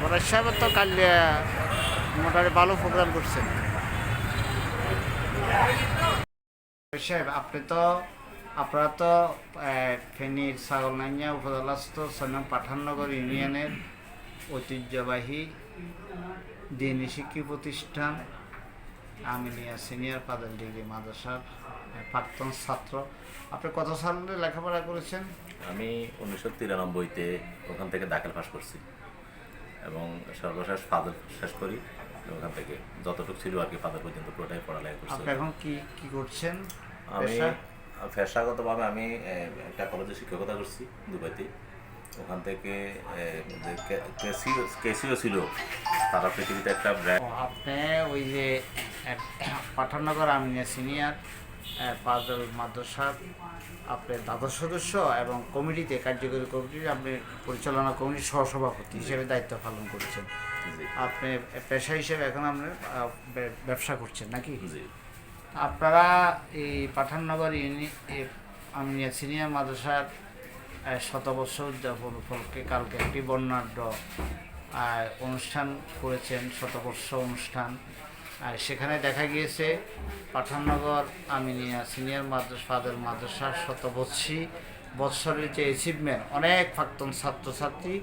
বরাজ সাহেব তো কালিয়া মোটামুটি ভালো প্রোগ্রাম করছেন সাহেব, আপনি তো, আপনারা তো ফেনীর ছাগলনাইয়া উপজেলাস্থ সন্ন্যাম পাঠাননগর ইউনিয়নের ঐতিহ্যবাহী দিনী শিক্ষা প্রতিষ্ঠান আমিনিয়া সিনিয়র পাদাল ডিগ্রি মাদ্রাসার প্রাক্তন ছাত্র। আপনি কত সালে লেখাপড়া করেছেন? আমি উনিশশো তিরানব্বইতে ওখান থেকে দাখিল পাস করছি। এবং সর্বশেষ ফাদর শেষ করি। ওখান থেকে যতটুকু ছিল আর কি ফাদর পর্যন্ত পুরোটাই পড়ালেখা করছি। আপনি এখন কি কি করছেন? আমি পেশা? পেশাগতভাবে আমি একটা কলেজে শিক্ষকতা করছি দুবাইতে। ওখান থেকে কেসিও ছিল। তারা পৃথিবীতে একটা ব্র্যান্ড আপনি ওই যে এক, পাঠাননগর আমিনিয়া সিনিয়র পাজল মাদ্রাসার আপনি দ্বাদশ সদস্য এবং কমিটিতে কার্যকরী কমিটির আপনি পরিচালনা কমিটির সহসভাপতি হিসেবে দায়িত্ব পালন করছেন। আপনি পেশা হিসেবে এখন আপনি ব্যবসা করছেন নাকি? আপনারা এই পাঠাননগর ইউনি আমিনিয়া সিনিয়র মাদ্রাসার শতবর্ষ উদযাপন উপলক্ষে কালকে একটি বর্ণাঢ্য অনুষ্ঠান করেছেন শতবর্ষ অনুষ্ঠান। আর সেখানে দেখা গিয়েছে পাঠাননগর আমিনিয়া সিনিয়র মাদ্রাসা ফাদের মাদ্রাসার শতবর্ষী বৎসরের যে অ্যাচিভমেন্ট অনেক প্রাক্তন ছাত্রছাত্রী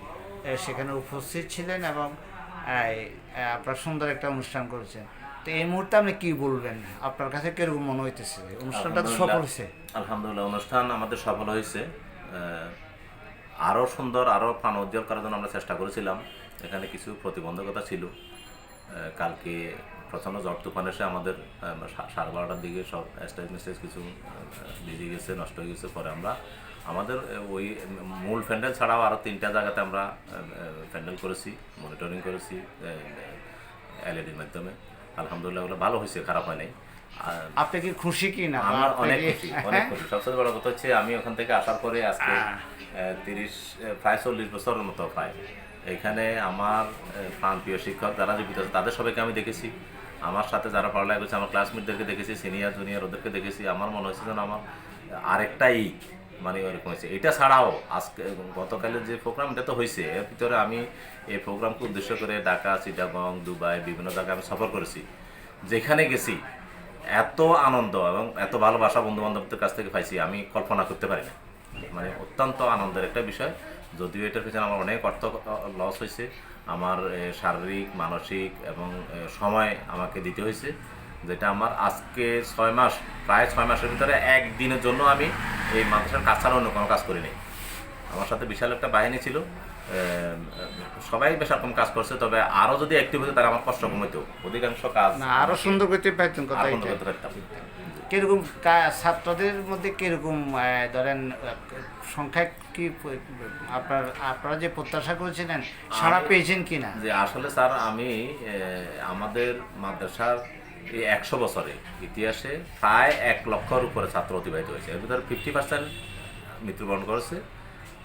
সেখানে উপস্থিত ছিলেন এবং আহ, সুন্দর একটা অনুষ্ঠান করেছেন। তো এই মুহূর্তে আপনি কি বলবেন? আপনার কাছে কীরকম মনে হইতেছে অনুষ্ঠানটা তো সফল হয়েছে? আলহামদুলিল্লাহ অনুষ্ঠান আমাদের সফল হয়েছে। আরও সুন্দর আরও প্রাণ উজ্জ্বল করার জন্য আমরা চেষ্টা করেছিলাম। এখানে কিছু প্রতিবন্ধকতা ছিল। কালকে প্রচণ্ড ঝড় তুফান এসে আমাদের সাড়ে বারোটার দিকে সব স্টেজ মেসেজ কিছু ভিজে গেছে নষ্ট হয়ে গেছে পরে আমরা আমাদের ওই মূল প্যান্ডেল ছাড়াও আরও তিনটা জায়গাতে আমরা প্যান্ডেল করেছি মনিটরিং করেছি এলইডির মাধ্যমে। আলহামদুলিল্লাহ ওগুলো ভালো হয়েছে খারাপ হয় নাই। আর আপনি কি খুশি কি না? আমার অনেক খুশি অনেক খুশি। সবচেয়ে বড় কথা হচ্ছে আমি ওখান থেকে আসার পরে আজকে তিরিশ প্রায় চল্লিশ বছরের মতো প্রায়। এখানে আমার আহ, প্রাণপ্রিয় শিক্ষক যারা জীবিত আছে তাদের সবাইকে আমি দেখেছি। আমার সাথে যারা পড়ালেখা করছে, আমার ক্লাসমেটদেরকে দেখেছি সিনিয়র জুনিয়র ওদেরকে দেখেছি, আমার মনে হচ্ছে যেন আমার আরেকটাই মানে ওইরকম হয়েছে। এটা ছাড়াও আজকে গতকালের যে প্রোগ্রাম এটা তো হয়েছে। এর ভিতরে আমি এই প্রোগ্রামকে উদ্দেশ্য করে ঢাকা, চিটাগং, দুবাই, বিভিন্ন জায়গায় আমি সফর করেছি। যেখানে গেছি, এত আনন্দ এবং এত ভালোবাসা বন্ধু বান্ধবদের কাছ থেকে পাইছি, আমি কল্পনা করতে পারি না। মানে অত্যন্ত আনন্দের একটা বিষয়। যদিও এটার পিছনে আমার অনেক অর্থ লস হয়েছে। আমার শারীরিক মানসিক এবং সময় আমাকে দিতে হয়েছে যেটা আমার আজকে ছয় মাস প্রায় ছয় মাসের ভিতরে একদিনের জন্য আমি এই মাদ্রাসার কাজ ছাড়া অন্য কোনো কাজ করিনি আমার সাথে বিশাল একটা বাহিনী ছিল সবাই বেশ রকম কাজ করছে তবে আরও যদি অ্যাক্টিভ হতো তাহলে আমার কষ্ট কম হতো অধিকাংশ কাজ না আরও সুন্দর করতে পারতেন কথা সুন্দর করতে পারতাম। কীরকম কা- ছাত্রদের মধ্যে কীরকম ধরেন আহ, সংখ্যা কি আপনার আপনারা যে প্রত্যাশা করেছিলেন সারা পেয়েছেন কিনা যে আসলে স্যার আমি আমাদের মাদ্রাসার এই একশো বছরে ইতিহাসে প্রায় এক লক্ষর উপরে ছাত্র অতিবাহিত হয়েছে। এর ভিতরে ফিফটি পার্সেন্ট মৃত্যুবরণ করেছে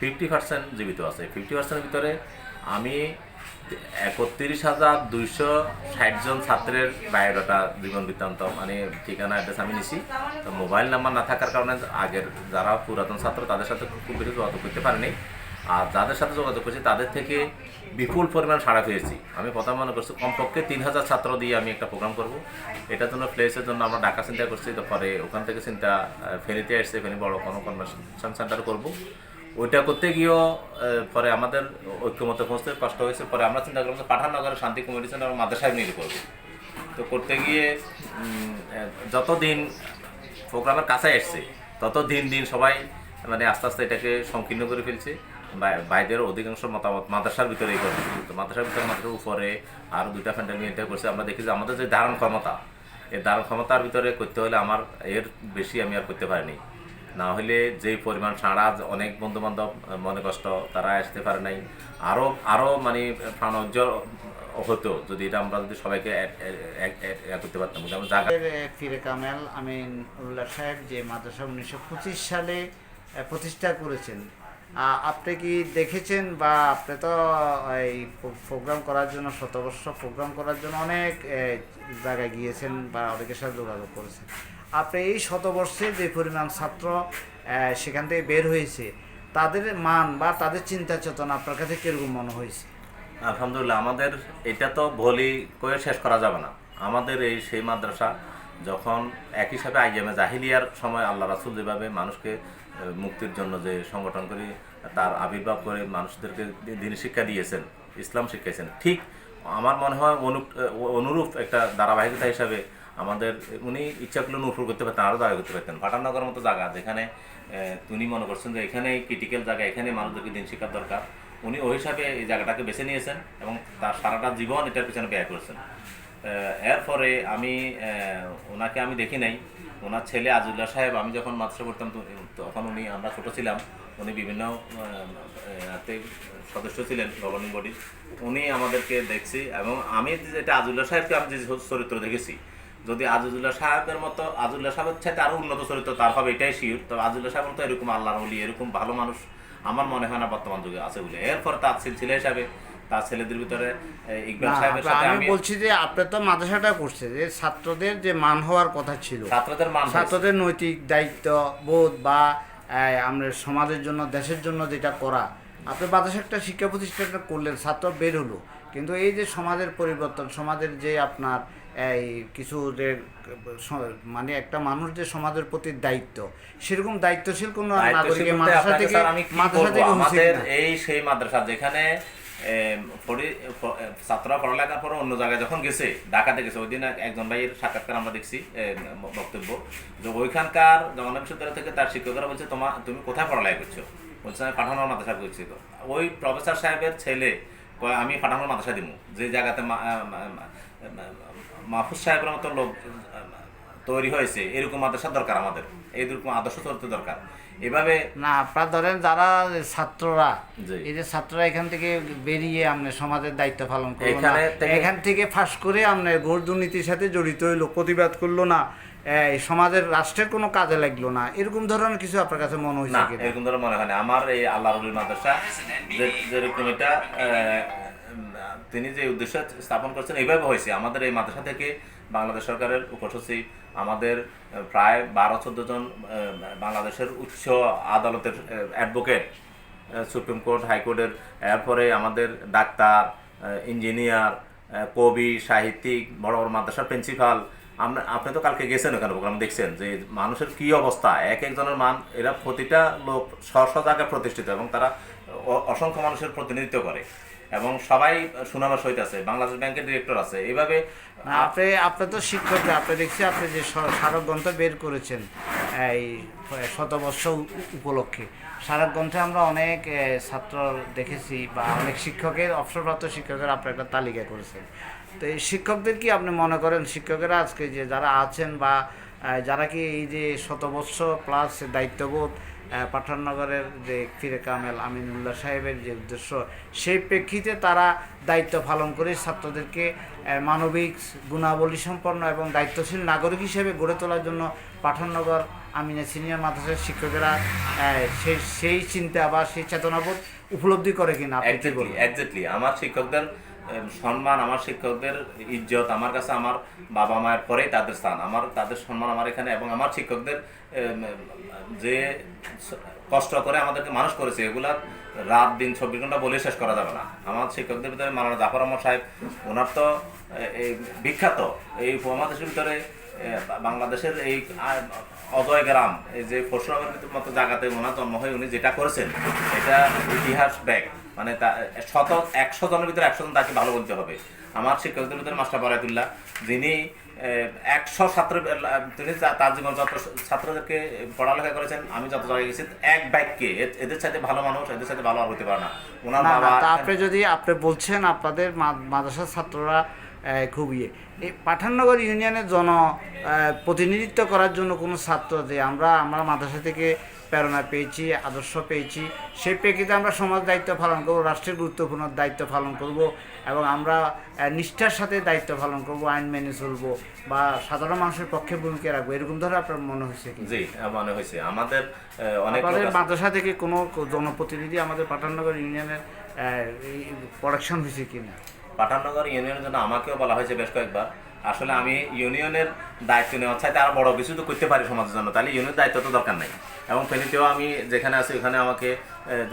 ফিফটি পার্সেন্ট জীবিত আছে। ফিফটি পার্সেন্টের ভিতরে আমি একত্রিশ হাজার দুইশো ষাট জন ছাত্রের বায়োডাটা জীবন বৃত্তান্ত। মানে ঠিকানা, অ্যাড্রেস আমি নিছি। তো মোবাইল নাম্বার না থাকার কারণে আগের যারা পুরাতন ছাত্র, তাদের সাথে খুব বেশি যোগাযোগ করতে পারিনি। আর যাদের সাথে যোগাযোগ করছি, তাদের থেকে বিপুল পরিমাণ সাড়া পেয়েছি। আমি প্রথম মনে করছি, কমপক্ষে তিন হাজার ছাত্র দিয়ে আমি একটা প্রোগ্রাম করব। এটার জন্য প্লেসের জন্য আমরা ঢাকা চিন্তা করছি। তারপরে ওখান থেকে চিন্তা ফেনীতে আসছে ফেনী বড় কোনো কনভেনশন সেন্টার করব। ওইটা করতে গিয়েও পরে আমাদের ঐক্যমতে পৌঁছতে কষ্ট হয়েছে। পরে আমরা চিন্তা করলাম যে পাঠাননগরের শান্তি কমিটি আমরা মাদ্রাসায় মিলে করব। তো করতে গিয়ে যতদিন প্রোগ্রামের কাছে এসছে তত দিন দিন সবাই মানে আস্তে আস্তে এটাকে সংকীর্ণ করে ফেলছে। বাইরের অধিকাংশ মতামত মাদ্রাসার ভিতরেই করে তো মাদ্রাসার ভিতরে মাত্র উপরে আরও দুইটা ফ্যান্টাল নিয়ে এটা করছে। আমরা দেখি যে আমাদের যে ধারণ ক্ষমতা, এই ধারণ ক্ষমতার ভিতরে করতে হলে আমার এর বেশি আমি আর করতে পারিনি। না হলে যেই পরিমাণ সারা অনেক বন্ধু বান্ধব মনে কষ্ট, তারা আসতে পারে নাই। আরও আরও মানে প্রাণ উজ্জ্বল হতো যদি এটা আমরা যদি সবাইকে করতে পারতাম। যেমন ফিরে কামেল, আমিন উল্লাহ সাহেব যে মাদ্রাসা উনিশশো পঁচিশ সালে প্রতিষ্ঠা করেছেন। আপনি কি দেখেছেন বা আপনি তো এই প্রোগ্রাম করার জন্য, শতবর্ষ প্রোগ্রাম করার জন্য অনেক জায়গায় গিয়েছেন বা অনেকের সাথে যোগাযোগ করেছেন? আপনি এই শতবর্ষে যে পরিমাণ ছাত্র সেখান থেকে বের হয়েছে, তাদের মান বা তাদের চিন্তা চেতনা আপনার কাছে কীরকম মনে হয়েছে? আলহামদুলিল্লাহ, আমাদের এটা তো বলি করে শেষ করা যাবে না। আমাদের এই সেই মাদ্রাসা যখন এক হিসাবে আইএমএ জাহিলিয়ার সময় আল্লাহ রাসুল যেভাবে মানুষকে মুক্তির জন্য যে সংগঠন করে, তার আবির্ভাব করে মানুষদেরকে দিন শিক্ষা দিয়েছেন, ইসলাম শিখাইছেন ঠিক আমার মনে হয় অনু- অনুরূপ একটা ধারাবাহিকতা হিসাবে আমাদের, উনি ইচ্ছা করলে নুরফুল করতে পারতেন আরও জায়গা করতে পারতেন। পাঠাননগরের মতো জায়গা, যেখানে উনি মনে করছেন যে এখানে ক্রিটিক্যাল জায়গা এখানে মানুষদেরকে দিন শিক্ষার দরকার। উনি ওই হিসাবে এই জায়গাটাকে বেছে নিয়েছেন এবং তার সারাটা জীবন এটার পিছনে ব্যয় করেছেন। এরপরে আমি ওনাকে আমি দেখি নাই। ওনার ছেলে আজুল্লাহ সাহেব, আমি যখন মাদ্রাসা তো- তখন উনি, আমরা ছোটো ছিলাম, উনি বিভিন্ন সদস্য ছিলেন গভর্নিং বডির উনি আমাদেরকে দেখছি এবং আমি যেটা আজুল্লাহ সাহেবকে আমি যে চরিত্র দেখেছি যদি আজিজুল্লাহ সাহেবের মতো আজিজুল্লাহ সাহেবের চাইতে আরও উন্নত চরিত্র তার হবে এটাই শিওর তবে আজিজুল্লাহ সাহেব তো এরকম আল্লাহর বলি এরকম ভালো মানুষ আমার মনে হয় না বর্তমান যুগে আছে বলে। এরপর তার ছেলে হিসাবে তার ছেলেদের ভিতরে ইকবাল সাহেবের সাথে আমি বলছি যে আপনি তো মাদ্রাসাটা করছে যে ছাত্রদের যে মান হওয়ার কথা ছিল। ছাত্রদের মান ছাত্রদের নৈতিক দায়িত্ব বোধ বা আমরা সমাজের জন্য দেশের জন্য যেটা করা। আপনি বাতাসে একটা শিক্ষা প্রতিষ্ঠানটা করলেন ছাত্র বের হলো। কিন্তু এই যে সমাজের পরিবর্তন সমাজের যে আপনার এই কিছু যে মানে একটা মানুষ যে সমাজের প্রতি দায়িত্ব সেরকম দায়িত্বশীল কোনো নাগরিকের মাদ্রাসা থেকে স্যার আমি কি মাদ্রাসা থেকে আমাদের এই সেই মাদ্রাসা যেখানে ছাত্ররা পড়ালেখার পরে অন্য জায়গায় যখন গেছে ঢাকাতে গেছে ওই দিন একজন ভাইয়ের সাক্ষাৎকার আমরা দেখছি বক্তব্য। যে ওইখানকার জগন্নাথ বিশ্ববিদ্যালয় থেকে তার শিক্ষকরা বলছে তোমার তুমি কোথায় পড়ালেখা করছ? বলছে আমি পাঠানোর মাদ্রাসা করছি তো। ওই প্রফেসর সাহেবের ছেলে আমি পাঠানোর মাদ্রাসা দিব যে জায়গাতে মাহফুজ সাহেবের মতো লোক তৈরি হয়েছে এরকম মাদ্রাসা দরকার আমাদের। এইরকম আদর্শ চরিত্র দরকার। এভাবে না আপনার ধরেন যারা ছাত্ররা। এই যে ছাত্ররা এখান থেকে বেরিয়ে আপনি সমাজের দায়িত্ব পালন করল না এখান থেকে ফাঁস করে আপনি ঘোর দুর্নীতির সাথে জড়িত হইল প্রতিবাদ করল না এই সমাজের রাষ্ট্রের কোনো কাজে লাগল না এরকম ধরনের কিছু আপনার কাছে মনে হয়েছে এরকম ধরনের মনে হয় না। আমার এই আল্লাহ মাদ্রাসা যেরকম এটা তিনি যে উদ্দেশ্য স্থাপন করছেন, এইভাবে হয়েছে। আমাদের এই মাদ্রাসা থেকে বাংলাদেশ সরকারের উপসচিব আমাদের প্রায় বারো, চোদ্দ জন বাংলাদেশের উচ্চ আদালতের অ্যাডভোকেট সুপ্রিম কোর্ট হাইকোর্টের এরপরে আমাদের ডাক্তার ইঞ্জিনিয়ার কবি, সাহিত্যিক, বড় বড় মাদ্রাসার প্রিন্সিপাল আমরা, আপনি তো কালকে গেছেন ওখানে প্রোগ্রাম দেখছেন যে মানুষের কি অবস্থা। এক একজনের মান, এরা প্রতিটা লোক স্ব জায়গায় প্রতিষ্ঠিত এবং তারা অসংখ্য মানুষের প্রতিনিধিত্ব করে। এবং সবাই সুনামের সহিত আছে, বাংলাদেশ ব্যাংকের ডিরেক্টর আছে। এইভাবে আপনি আপনি তো শিক্ষক, আপনি দেখছি আপনি যে স্মারক গ্রন্থ বের করেছেন, এই শতবর্ষ উপলক্ষে। স্মারক গ্রন্থে আমরা অনেক ছাত্র দেখেছি বা অনেক শিক্ষকের, অবসরপ্রাপ্ত শিক্ষকের আপনি একটা তালিকা করেছেন। তো এই শিক্ষকদের কি আপনি মনে করেন, শিক্ষকেরা আজকে যে যারা আছেন বা যারা কি এই যে শতবর্ষ প্লাস দায়িত্ববোধ পাঠাননগরের যে ফিরে কামেল আমিনুল্লাহ সাহেবের যে উদ্দেশ্য সেই প্রেক্ষিতে তারা দায়িত্ব পালন করে ছাত্রদেরকে মানবিক গুণাবলী সম্পন্ন এবং দায়িত্বশীল নাগরিক হিসেবে গড়ে তোলার জন্য পাঠাননগর আমিনা সিনিয়র মাদ্রাসার শিক্ষকেরা সেই সেই চিন্তা বা সেই চেতনাবোধ উপলব্ধি করে কিনা একজাক্টলি আমার শিক্ষকদের সম্মান আমার শিক্ষকদের ইজ্জত, আমার কাছে আমার বাবা মায়ের পরেই তাদের স্থান। আমার, তাদের সম্মান আমার এখানে এবং আমার শিক্ষকদের যে কষ্ট করে আমাদেরকে মানুষ করেছে, এগুলা রাত দিন চব্বিশ ঘণ্টা বলে শেষ করা যাবে না। আমার শিক্ষকদের ভিতরে মালানা জাফর আহমদ সাহেব, ওনার তো এই বিখ্যাত। এই উপমহাদেশের ভিতরে বাংলাদেশের এই অজয় গ্রাম, এই যে পরশুরামের মতো জায়গাতে ওনার জন্ম হয়ে, উনি যেটা করেছেন, এটা ইতিহাস ব্যাগ মানে তা শত একশো জনের ভিতরে একশো জন তাকে ভালো বলতে হবে। আমার শিক্ষকদের ভিতরে মাস্টার বরায়তুল্লাহ যিনি একশো ছাত্র তিনি তার জীবন যত ছাত্রদেরকে পড়ালেখা করেছেন আমি যত জায়গায় গেছি এক ব্যাগকে এদের সাথে ভালো মানুষ এদের সাথে ভালো আর হতে পারে না। ওনার বাবা আপনি যদি আপনি বলছেন আপনাদের মাদ্রাসার ছাত্ররা আহ, খুব ইয়ে। এই পাঠাননগর ইউনিয়নের জন প্রতিনিধিত্ব করার জন্য কোনো ছাত্র যে আমরা আমরা মাদ্রাসা থেকে প্রেরণা পেয়েছি আদর্শ পেয়েছি সেই প্রেক্ষিতে আমরা সমাজ দায়িত্ব পালন করব রাষ্ট্রের গুরুত্বপূর্ণ দায়িত্ব পালন করব এবং আমরা নিষ্ঠার সাথে দায়িত্ব পালন করব আইন মেনে চলবো বা সাধারণ মানুষের পক্ষে ভূমিকা রাখব। এরকম ধরে আপনার মনে হয়েছে কি? জি মনে হয়েছে। আমাদের অনেক মাদ্রাসা থেকে কোনো জনপ্রতিনিধি আমাদের পাঠাননগর ইউনিয়নের প্রোডাকশন হয়েছে কিনা? পাঠাননগর ইউনিয়নের জন্য আমাকেও বলা হয়েছে বেশ কয়েকবার। আসলে আমি ইউনিয়নের দায়িত্ব নেওয়ার চাইতে আরও বড় কিছু তো করতে পারি সমাজের জন্য। তাহলে ইউনিয়নের দায়িত্ব তো দরকার নাই। এবং ফেনীতেও আমি যেখানে আছি, ওখানে আমাকে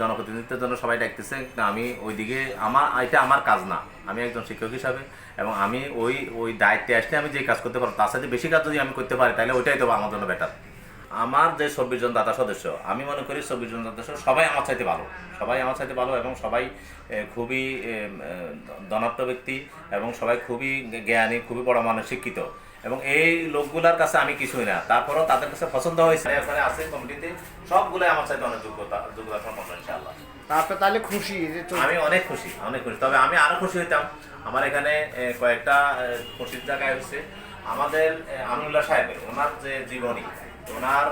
জনপ্রতিনিধিত্বের জন্য সবাই ডাকতেছে। আমি ওইদিকে, আমার, এটা আমার কাজ না। আমি একজন শিক্ষক হিসাবে এবং আমি ওই ওই দায়িত্বে আসলে আমি যে কাজ করতে পারব, তার সাথে বেশি কাজ যদি আমি করতে পারি, তাহলে ওইটাই তো আমার জন্য বেটার আমার যে চব্বিশ জন দাতা সদস্য আমি মনে করি চব্বিশ জন সদস্য সবাই আমার চাইতে ভালো। সবাই আমার চাইতে ভালো এবং সবাই খুবই ধনাত্ম ব্যক্তি এবং সবাই খুবই জ্ঞানী খুবই বড় মানুষ শিক্ষিত। এবং এই লোকগুলার কাছে আমি কিছুই না। তারপরও তাদের কাছে পছন্দ হয়েছে এখানে আছে কমিটিতে সবগুলোই আমার চাইতে অনেক যোগ্যতা যোগ্যতা সম্পন্ন ইনশাআল্লাহ। আপনি তাহলে খুশি আমি অনেক খুশি অনেক খুশি। তবে আমি আরও খুশি হইতাম। আমার এখানে কয়েকটা খুশির জায়গায় হচ্ছে আমাদের এ, আমিনুল্লাহ সাহেবের ওনার যে জীবনী ওনার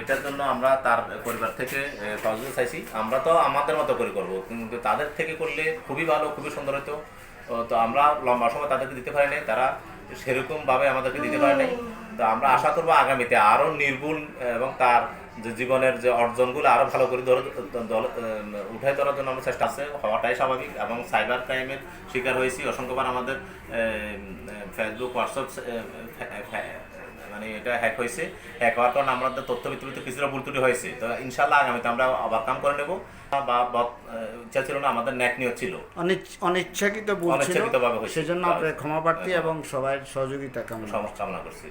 এটার জন্য আমরা তার পরিবার থেকে সহযোগিতা চাইছি। আমরা তো আমাদের মতো করে করব, কিন্তু তাদের থেকে করলে খুবই ভালো, খুবই সুন্দর হতো। তো আমরা লম্বা সময় তাদেরকে দিতে পারি নাই তারা সেরকম ভাবে আমাদেরকে দিতে পারে নাই। তো আমরা আশা করব আগামীতে আরও নির্ভুল এবং তার যে জীবনের যে অর্জনগুলো আরও ভালো করে ধরে উঠাই ধরার জন্য আমরা চেষ্টা আছে। হওয়াটাই স্বাভাবিক, এবং সাইবার ক্রাইমের শিকার হয়েছি। অসংখ্যবার আমাদের ফেসবুক, হোয়াটসঅ্যাপ মানে এটা হ্যাক হয়েছে। হ্যাক হওয়ার কারণে আমাদের তথ্য ভিত্তিক কিছুটা ভুল ত্রুটি হয়েছে। তো ইনশাল্লাহ আগামীতে আমরা ওভারকাম করে নেব। বা ইচ্ছা ছিল না আমাদের ন্যাক নিয়ত ছিল। অনিচ্ছ- অনিচ্ছাকৃত ভুল ছিল। হয়েছে। সেজন্য আপনার ক্ষমা প্রার্থী এবং সবাই সহযোগিতা কামনা কামনা করছি।